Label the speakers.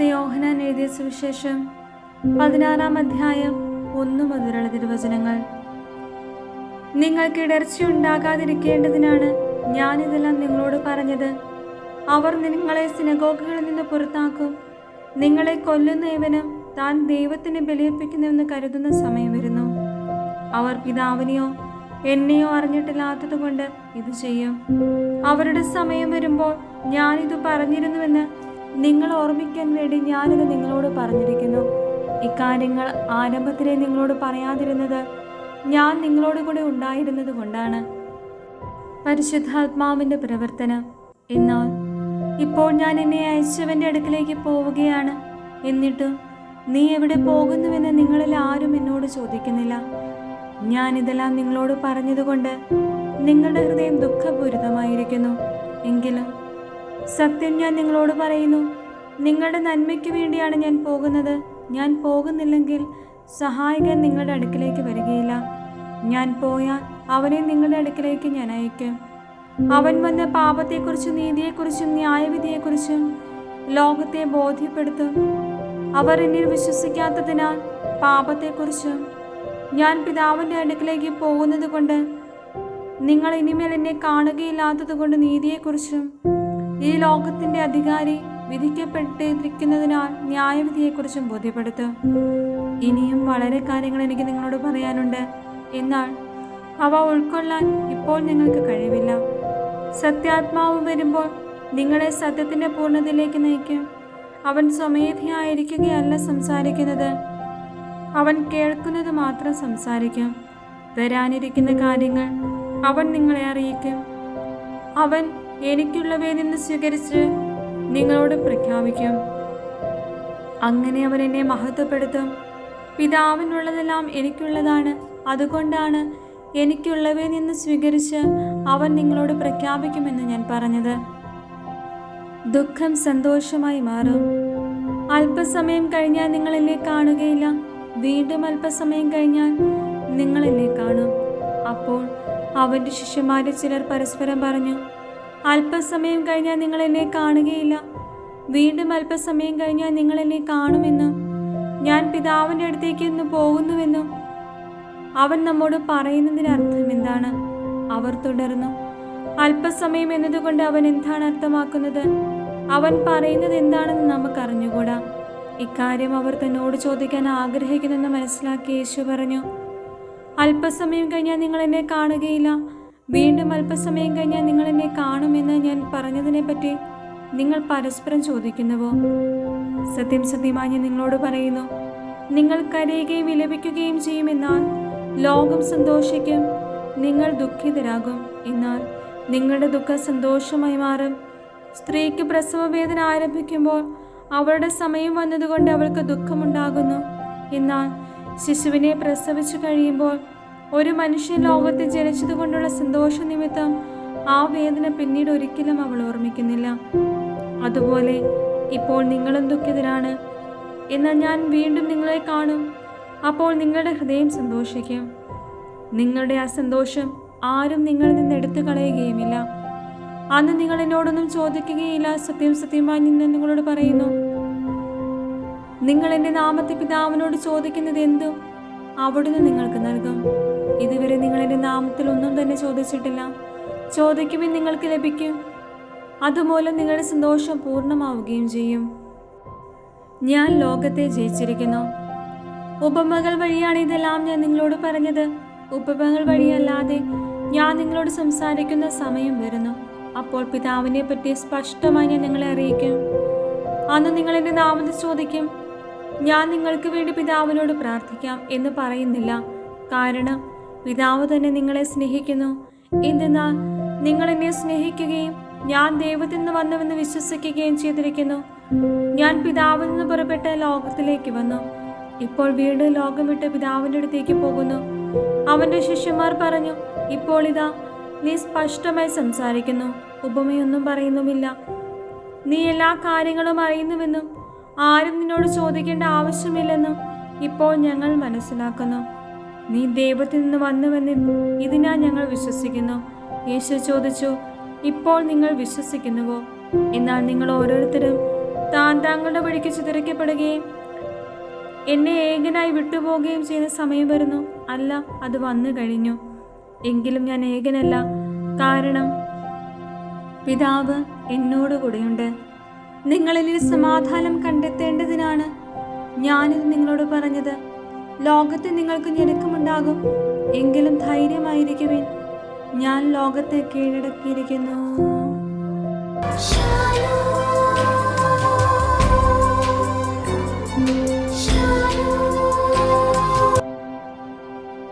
Speaker 1: വിശുദ്ധ യോഹനാൻ എഴുതിയ സുവിശേഷം പതിനാറാം അധ്യായം ഒന്നു മുതലുള്ള തിരുവചനങ്ങൾ. നിങ്ങൾക്ക് ഇടർച്ചയുണ്ടാകാതിരിക്കേണ്ടതിനാണ് ഞാനിതെല്ലാം നിങ്ങളോട് പറഞ്ഞത്. അവർ നിങ്ങളെ സിനഗോഗുകളിൽ നിന്ന് പുറത്താക്കും. നിങ്ങളെ കൊല്ലുന്ന ഇവനും താൻ ദൈവത്തിന് ബലിയർപ്പിക്കുന്നുവെന്ന് കരുതുന്ന സമയം വരുന്നു. അവർ പിതാവിനെയോ എന്നെയോ അറിഞ്ഞിട്ടില്ലാത്തത് കൊണ്ട് ഇത് ചെയ്യും. അവരുടെ സമയം വരുമ്പോൾ ഞാനിത് പറഞ്ഞിരുന്നുവെന്ന് നിങ്ങൾ ഓർമ്മിക്കാൻ വേണ്ടി ഞാനിത് നിങ്ങളോട് പറഞ്ഞിരിക്കുന്നു. ഇക്കാര്യങ്ങൾ ആരംഭത്തിലെ നിങ്ങളോട് പറയാതിരുന്നത് ഞാൻ നിങ്ങളോട് കൂടെ ഉണ്ടായിരുന്നത് കൊണ്ടാണ്. പരിശുദ്ധാത്മാവിന്റെ പ്രവർത്തനം എന്നാൽ ഇപ്പോൾ ഞാൻ എന്നെ അയച്ചവന്റെ അടുക്കിലേക്ക് പോവുകയാണ്. എന്നിട്ട് നീ എവിടെ പോകുന്നുവെന്ന് നിങ്ങളിൽ ആരും എന്നോട് ചോദിക്കുന്നില്ല. ഞാൻ ഇതെല്ലാം നിങ്ങളോട് പറഞ്ഞതുകൊണ്ട് നിങ്ങളുടെ ഹൃദയം ദുഃഖപൂരിതമായിരിക്കുന്നു. എങ്കിലും സത്യം ഞാൻ നിങ്ങളോട് പറയുന്നു. നിങ്ങളുടെ നന്മയ്ക്ക് വേണ്ടിയാണ് ഞാൻ പോകുന്നത്. ഞാൻ പോകുന്നില്ലെങ്കിൽ സഹായകൻ നിങ്ങളുടെ അടുക്കിലേക്ക് വരികയില്ല. ഞാൻ പോയാൽ അവനെ നിങ്ങളുടെ അടുക്കിലേക്ക് ഞാൻ അയക്കും അവൻ വന്ന് പാപത്തെക്കുറിച്ചും നീതിയെക്കുറിച്ചും ന്യായവിധിയെക്കുറിച്ചും ലോകത്തെ ബോധ്യപ്പെടുത്തും. അവർ എന്നിൽ വിശ്വസിക്കാത്തതിനാൽ പാപത്തെക്കുറിച്ചും ഞാൻ പിതാവിന്റെ അടുക്കിലേക്ക് പോകുന്നത് കൊണ്ട് നിങ്ങൾ ഇനിമേൽ എന്നെ കാണുകയില്ലാത്തത് കൊണ്ട് നീതിയെക്കുറിച്ചും ഈ ലോകത്തിന്റെ അധികാരി വിധിക്കപ്പെട്ടിരിക്കുന്നതിനാൽ ന്യായവിധിയെക്കുറിച്ചും ബോധ്യപ്പെടുത്തും. ഇനിയും വളരെ കാര്യങ്ങൾ എനിക്ക് നിങ്ങളോട് പറയാനുണ്ട്. എന്നാൽ അവ ഉൾക്കൊള്ളാൻ ഇപ്പോൾ നിങ്ങൾക്ക് കഴിവില്ല. സത്യാത്മാവ് വരുമ്പോൾ നിങ്ങളെ സത്യത്തിന്റെ പൂർണതയിലേക്ക് നയിക്കും. അവൻ സ്വമേധയായിരിക്കുകയല്ല സംസാരിക്കുന്നത്. അവൻ കേൾക്കുന്നത് മാത്രം സംസാരിക്കും. വരാനിരിക്കുന്ന കാര്യങ്ങൾ അവൻ നിങ്ങളെ അറിയിക്കും. അവൻ എനിക്കുള്ളവയിൽ നിന്ന് സ്വീകരിച്ച് നിങ്ങളോട് പ്രഖ്യാപിക്കും. അങ്ങനെ അവൻ എന്നെ മഹത്വപ്പെടുത്തും. പിതാവിനുള്ളതെല്ലാം എനിക്കുള്ളതാണ്. അതുകൊണ്ടാണ് എനിക്കുള്ളവയിൽ നിന്ന് സ്വീകരിച്ച് അവൻ നിങ്ങളോട് പ്രഖ്യാപിക്കുമെന്ന് ഞാൻ പറഞ്ഞത്. ദുഃഖം സന്തോഷമായി മാറും. അല്പസമയം കഴിഞ്ഞാൽ നിങ്ങൾ എന്നെ കാണുകയില്ല. വീണ്ടും അല്പസമയം കഴിഞ്ഞാൽ നിങ്ങൾ എന്നെ കാണും. അപ്പോൾ അവന്റെ ശിഷ്യന്മാരിൽ ചിലർ പരസ്പരം പറഞ്ഞു അല്പസമയം കഴിഞ്ഞാൽ നിങ്ങൾ എന്നെ കാണുകയില്ല. വീണ്ടും അല്പസമയം കഴിഞ്ഞാൽ നിങ്ങൾ എന്നെ കാണുമെന്നും. ഞാൻ പിതാവിന്റെ അടുത്തേക്ക് ഒന്ന് പോകുന്നുവെന്നും അവൻ നമ്മോട് പറയുന്നതിന് അർത്ഥം എന്താണ് അവർ തുടർന്നു. അല്പസമയം എന്നതുകൊണ്ട് അവൻ എന്താണ് അർത്ഥമാക്കുന്നത്? അവൻ പറയുന്നത് എന്താണെന്ന് നമുക്ക് അറിഞ്ഞുകൂടാ ഇക്കാര്യം അവർ തന്നോട് ചോദിക്കാൻ ആഗ്രഹിക്കുന്നെന്ന് മനസ്സിലാക്കി യേശു പറഞ്ഞു. അല്പസമയം കഴിഞ്ഞാൽ നിങ്ങൾ എന്നെ കാണുകയില്ല. വീണ്ടും അല്പസമയം കഴിഞ്ഞാൽ നിങ്ങൾ എന്നെ കാണുമെന്ന് ഞാൻ പറഞ്ഞതിനെ പറ്റി നിങ്ങൾ പരസ്പരം ചോദിക്കുന്നുവോ? സത്യം സത്യമായി നിങ്ങളോട് പറയുന്നു നിങ്ങൾ കരയുകയും വിലപിക്കുകയും ചെയ്യുമെന്നാൽ ലോകം സന്തോഷിക്കും നിങ്ങൾ ദുഃഖിതരാകും എന്നാൽ നിങ്ങളുടെ ദുഃഖം സന്തോഷമായി മാറും. സ്ത്രീക്ക് പ്രസവവേദന ആരംഭിക്കുമ്പോൾ അവളുടെ സമയം വന്നതുകൊണ്ട് അവൾക്ക് ദുഃഖമുണ്ടാകുന്നു. എന്നാൽ ശിശുവിനെ പ്രസവിച്ചു കഴിയുമ്പോൾ ഒരു മനുഷ്യൻ ലോകത്തിൽ ജനിച്ചതുകൊണ്ടുള്ള സന്തോഷ നിമിത്തം ആ വേദന പിന്നീട് ഒരിക്കലും അവൾ ഓർമ്മിക്കുന്നില്ല. അതുപോലെ ഇപ്പോൾ നിങ്ങളും ദുഃഖിതരാണ്. എന്നാൽ ഞാൻ വീണ്ടും നിങ്ങളെ കാണും. അപ്പോൾ നിങ്ങളുടെ ഹൃദയം സന്തോഷിക്കും. നിങ്ങളുടെ ആ സന്തോഷം ആരും നിങ്ങളിൽ നിന്ന് എടുത്തു കളയുകയുമില്ല. അന്ന് നിങ്ങൾ എന്നോടൊന്നും ചോദിക്കുകയില്ല. സത്യം സത്യമായി നിന്ന് നിങ്ങളോട് പറയുന്നു. നിങ്ങൾ എന്റെ നാമത്തെ പിതാവിനോട് ചോദിക്കുന്നത് എന്തും അവിടുന്ന് നിങ്ങൾക്ക് നൽകും. ഇതുവരെ നിങ്ങൾ എന്റെ നാമത്തിൽ ഒന്നും തന്നെ ചോദിച്ചിട്ടില്ല. ചോദിക്കുമെന്ന് നിങ്ങൾക്ക് ലഭിക്കും. അതുമൂലം നിങ്ങളുടെ സന്തോഷം പൂർണമാവുകയും ചെയ്യും. ഞാൻ ലോകത്തെ ജയിച്ചിരിക്കുന്നു. ഉപമകൾ വഴിയാണ് ഇതെല്ലാം ഞാൻ നിങ്ങളോട് പറഞ്ഞത്. ഉപമകൾ വഴിയല്ലാതെ ഞാൻ നിങ്ങളോട് സംസാരിക്കുന്ന സമയം വരുന്നു. അപ്പോൾ പിതാവിനെ പറ്റി സ്പഷ്ടമായി ഞാൻ നിങ്ങളെ അറിയിക്കും. അന്ന് നിങ്ങൾ എന്റെ നാമത്തിൽ ചോദിക്കും. ഞാൻ നിങ്ങൾക്ക് വേണ്ടി പിതാവിനോട് പ്രാർത്ഥിക്കാം എന്ന് പറയുന്നില്ല. കാരണം പിതാവ് തന്നെ നിങ്ങളെ സ്നേഹിക്കുന്നു. എന്തെന്നാൽ നിങ്ങൾ എന്നെ സ്നേഹിക്കുകയും ഞാൻ ദൈവത്തിൽ നിന്ന് വന്നുവെന്ന് വിശ്വസിക്കുകയും ചെയ്തിരിക്കുന്നു. ഞാൻ പിതാവിൽ നിന്ന് പുറപ്പെട്ട ലോകത്തിലേക്ക് വന്നു. ഇപ്പോൾ വീണ്ടും ലോകം വിട്ട് പിതാവിന്റെ അടുത്തേക്ക് പോകുന്നു. അവന്റെ ശിഷ്യന്മാർ പറഞ്ഞു ഇപ്പോൾ ഇതാ നീ സ്പഷ്ടമായി സംസാരിക്കുന്നു. ഉപമയൊന്നും പറയുന്നുമില്ല. നീ എല്ലാ കാര്യങ്ങളും അറിയുന്നുവെന്നും ആരും നിന്നോട് ചോദിക്കേണ്ട ആവശ്യമില്ലെന്നും ഇപ്പോൾ ഞങ്ങൾ മനസ്സിലാക്കുന്നു. നീ ദൈവത്തിൽ നിന്ന് വന്നുവെന്ന് ഇതിനാ ഞങ്ങൾ വിശ്വസിക്കുന്നു. യേശു ചോദിച്ചു ഇപ്പോൾ നിങ്ങൾ വിശ്വസിക്കുന്നുവോ? എന്നാൽ നിങ്ങൾ ഓരോരുത്തരും താൻ താങ്കളുടെ വഴിക്ക് ചിതറിക്കപ്പെടുകയും എന്നെ ഏകനായി വിട്ടുപോകുകയും ചെയ്യുന്ന സമയം വരുന്നു. അല്ല അത് വന്നു കഴിഞ്ഞു. എങ്കിലും ഞാൻ ഏകനല്ല. കാരണം പിതാവ് എന്നോട് കൂടെയുണ്ട്. നിങ്ങളിൽ സമാധാനം കണ്ടെത്തേണ്ടതിനാണ് ഞാനിത് നിങ്ങളോട് പറഞ്ഞത്. ലോകത്ത് നിങ്ങൾക്ക് ഞെരുക്കമുണ്ടാകും. എങ്കിലും ധൈര്യമായിരിക്കുവിൻ. ഞാൻ ലോകത്തെ കീഴടക്കിയിരിക്കുന്നു.